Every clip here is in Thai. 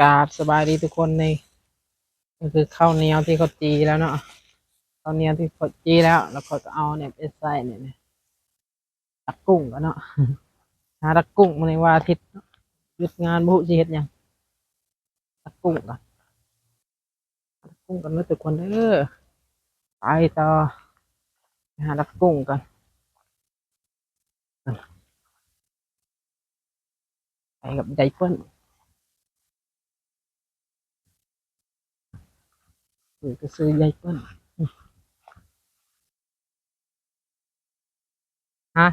กาบสบายดีทุกคนในก็คือข้าวเหนียวที่เขาจีแล้วเนาะข้าวเหนียวที่เขาจีแล้ว แล้วเขาก็เอาเนี่ยไปใส่เนี่ยเนี่ยตักกุ้งกันเนาะหาตักกุ้งมาในวันอาทิตย์หยุดงานบุสิเฮ็ดยังตักกุ้งกันตักกุ้งกันเลยทุกคนเด้อไปต่อหาตักกุ้งกันไปกับใจเปิ้ล หรือก็ซื้อยายเปิ้ลอืมฮะ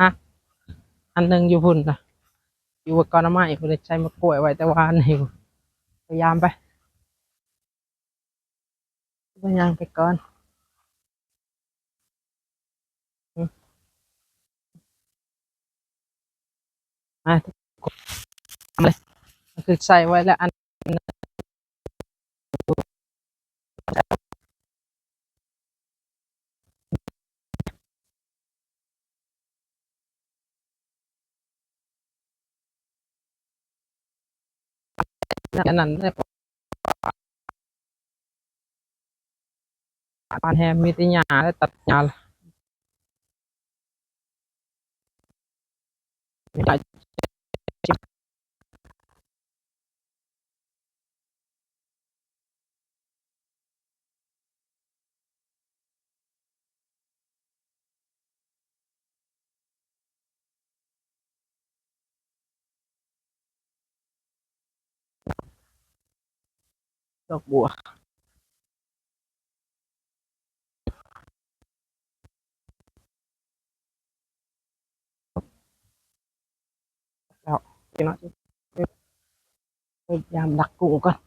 ฮะ อันหนึ่งอยู่พุ่นนะอยู่กับกอนไม้พุ่นเลยใช้มากล้วยไว้แต่ว่านนี่พยายามไปพยายามไปก่อนอืมาทุกคนทำเลยคือใส่ไว้แล้วอัน อันนั้นได้ปานแฮมมีแติหญ้าและตั ดหญ้าไม่ได้ดอกบัวแล้วพี่น้องพ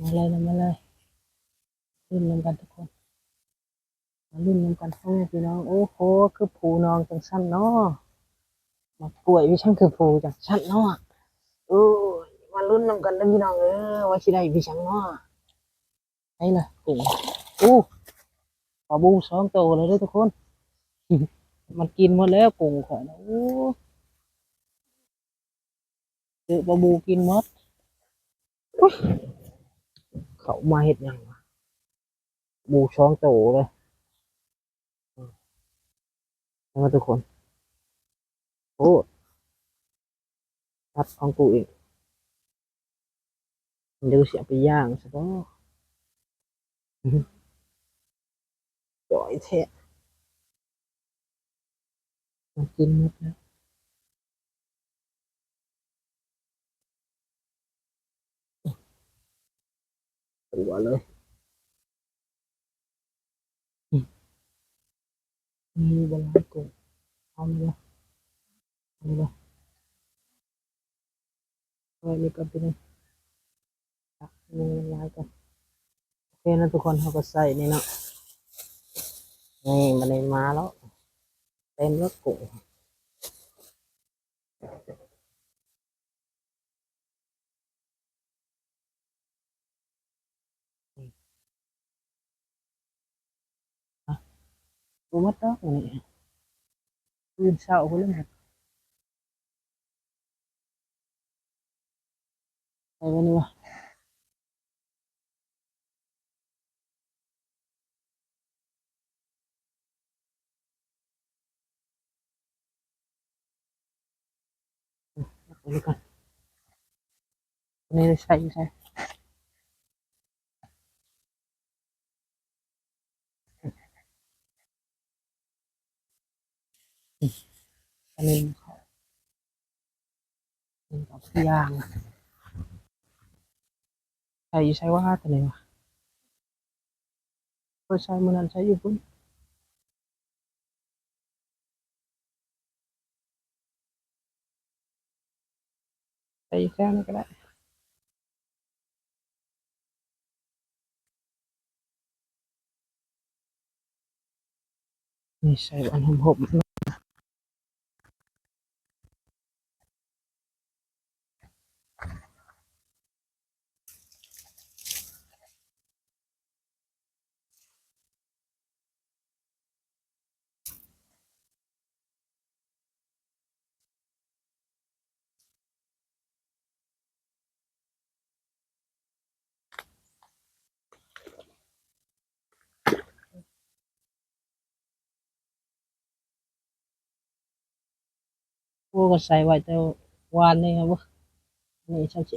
มาเลยมาเลยรุ่นน้ำกันทุกคนมารุ่นน้ำกันพ่อแม่พี่น้องโอ้โหคือผูน้องจังสั้นเนาะมากล้วยพี่ช่างคือผูจังสั้นเนาะโอ้มารุ่นน้ำกันนะพี่น้องเออว่าสิได้พี่ช่างเนาะไอ้ล่ะกุ้งโอ้ปลาบูสองตัวเลยด้อทุกคน มันกินหมดแล้วกุ้งข่อยนะโอ้เจอปลาบูกินหมด เขามาเห็ดยังวะบูสองโตเลยนะทุกคน โอ้ทัดของกูอีกเดี๋ยวเสียไปย่างซะบ่จ่อยแท้มันกินหมดแล้ว ตัวเลยมีบนร้านกุ้งเอาเลยเอาเลยเอาไว้นี่ก่อนไปเลยตักมือลายกันโอเคนะทุกคนเขาก็ใส่นี่เนาะนี่มันเลยมาแล้วเต็มแล้วกุ้ งกูมัดดอกนี่ตื่นเช้ากูเลยหมดใส่ไว้นี่วะ เอาไปนี่ก่อนนี่ใส่ใส่อันนี้เขาอันนี้กับย่างใส่ใช้ว่าตัวไหนวะเพื่อใช้มือนั้นใช้อยู่ปุ่นใส่แค่นี้ก็ได้นี่ใส่อันหอมโอ้ก็ใส่ไว้แต่วานนี่ครับเว้ยนี่ฉันจะ